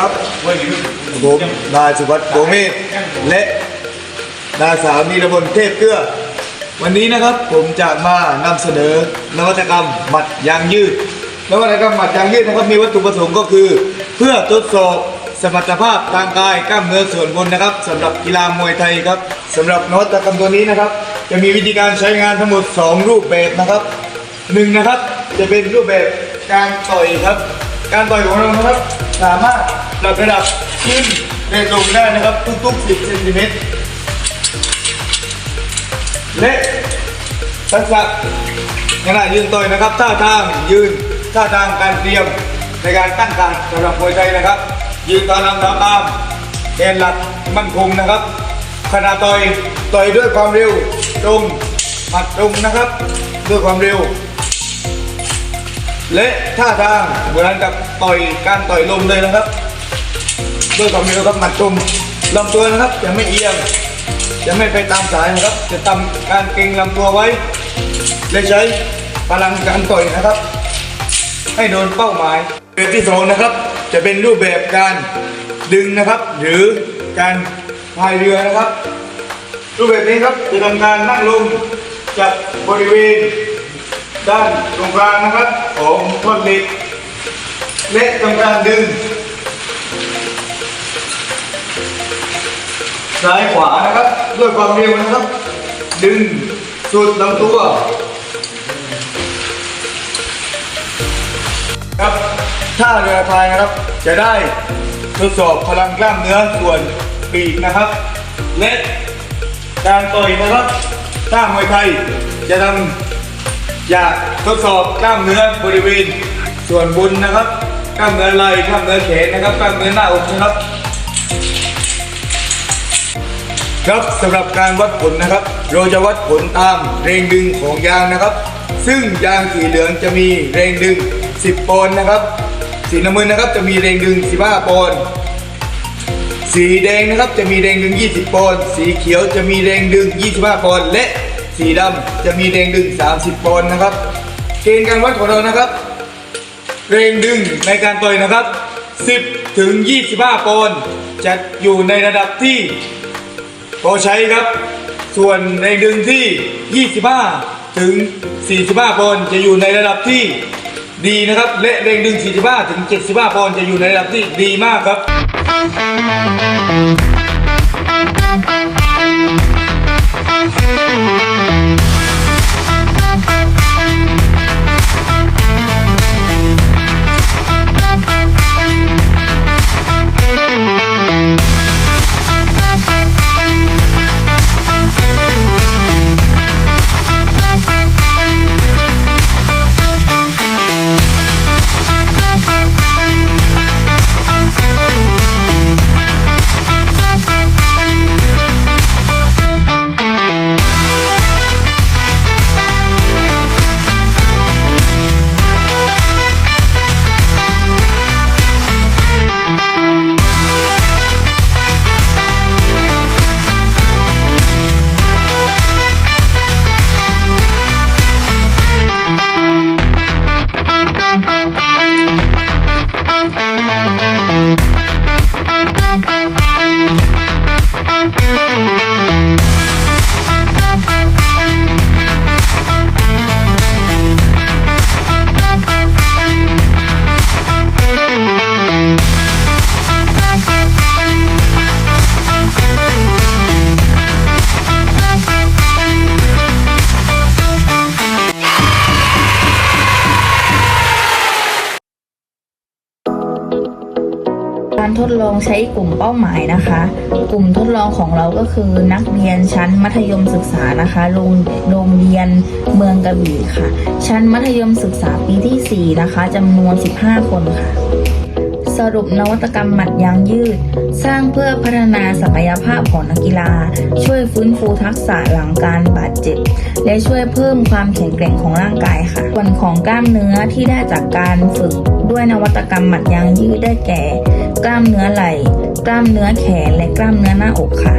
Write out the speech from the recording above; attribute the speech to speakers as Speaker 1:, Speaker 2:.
Speaker 1: ครับผมนายสุวัสดิ์โบเมศและนางสาวนีรมนเทพเกื้อ วันนี้นะครับผมจะมานำเสนอนวัตกรรมหมัดยางยืด นวัตกรรมหมัดยางยืดนะครับมีวัตถุประสงค์ก็คือ เพื่อทดสอบสมรรถภาพทางกายกล้ามเนื้อส่วนบนนะครับสำหรับกีฬามวยไทยครับสำหรับนวัตกรรมตัวนี้นะครับ จะมีวิธีการใช้งานทั้งหมด 2 รูปแบบนะครับหนึ่งนะครับจะเป็นรูปแบบการต่อยครับ การต่อยของเรานะครับ สามารถ ปรับระดับขึ้นเรนลงได้นะครับ ทุกๆ 10เซนติเมตรและทักษะขณะยืนต่อยนะครับท่าทางยืนท่าทางการเตรียมในการตั้งการสำหรับมวยไทยนะครับ ยืนตอนลำตามตามแกนหลักมั่นคงนะครับขณะต่อยต่อยด้วยความเร็วตรงหมัดตรงนะครับ ด้วยความเร็ว และท่าทางเหมือนกับต่อยการต่อยลมเลยนะครับ ด้วยความเร็วครับหมัดชมลำตัวนะครับจะไม่เอียง จะไม่ไปตามสายนะครับ จะทำการเก่งลำตัวไว้และใช้พลังการต่อยนะครับ ให้โดนเป้าหมายแบบที่สองนะครับ จะเป็นรูปแบบการดึงนะครับ หรือการพายเรือนะครับ รูปแบบนี้ครับจะทำการนั่งลงจากบริเวณ ด้านตรงกลางนะครับของท่อนเหล็กและทำการดึง ซ้ายขวานะครับ ด้วยความเร็วนะครับ ดึงสุดลำตัว ครับถ้าเรือพายนะครับ จะได้ทดสอบพลังกล้ามเนื้อส่วนปีกนะครับ และการต่อยนะครับถ้ามวยไทยจะทำอยากทดสอบกล้ามเนื้อบริเวณส่วนบนนะครับ กล้ามเนื้อไหล่กล้ามเนื้อแขนนะครับ กล้ามเนื้อหน้าอกนะครับ ครับสำหรับการวัดผลนะครับ เราจะวัดผลตามแรงดึงของยางนะครับ ซึ่งยางสีเหลืองจะมีแรงดึง 10 ปอนด์นะครับ สีน้ำเงินนะครับจะมีแรงดึง 15 ปอนด์สีแดงนะครับจะมีแรงดึง 20 ปอนด์สีเขียวจะมีแรงดึง 25 ปอนด์และสีดำจะมีแรงดึง 30 ปอนด์นะครับ เกณฑ์การวัดของเรานะครับ แรงดึงในการต่อยนะครับ 10 ถึง 25 ปอนด์จะอยู่ในระดับที่ พอใช้ครับ ส่วนแรงดึงที่ 25 ถึง 45 ปอนด์จะอยู่ในระดับที่ดีนะครับ และแรงดึง 45 ถึง 75 ปอนด์จะอยู่ในระดับที่ดีมากครับ Música
Speaker 2: การทดลองใช้กลุ่มเป้าหมายนะคะ กลุ่มทดลองของเราก็คือนักเรียนชั้นมัธยมศึกษานะคะโรงโรงเรียนเมืองกระบี่ค่ะ ชั้นมัธยมศึกษาปีที่ 4 นะคะจำนวน 15 คนค่ะสรุปนวัตกรรมหมัดยางยืด สร้างเพื่อพัฒนาศักยภาพของนักกีฬา ช่วยฟื้นฟูทักษะหลังการบาดเจ็บ และช่วยเพิ่มความแข็งแกร่งของร่างกายค่ะ ส่วนของกล้ามเนื้อที่ได้จากการฝึกด้วยนวัตกรรมหมัดยางยืดได้แก่ กล้ามเนื้อไหล่ กล้ามเนื้อแขนและกล้ามเนื้อหน้าอกค่ะ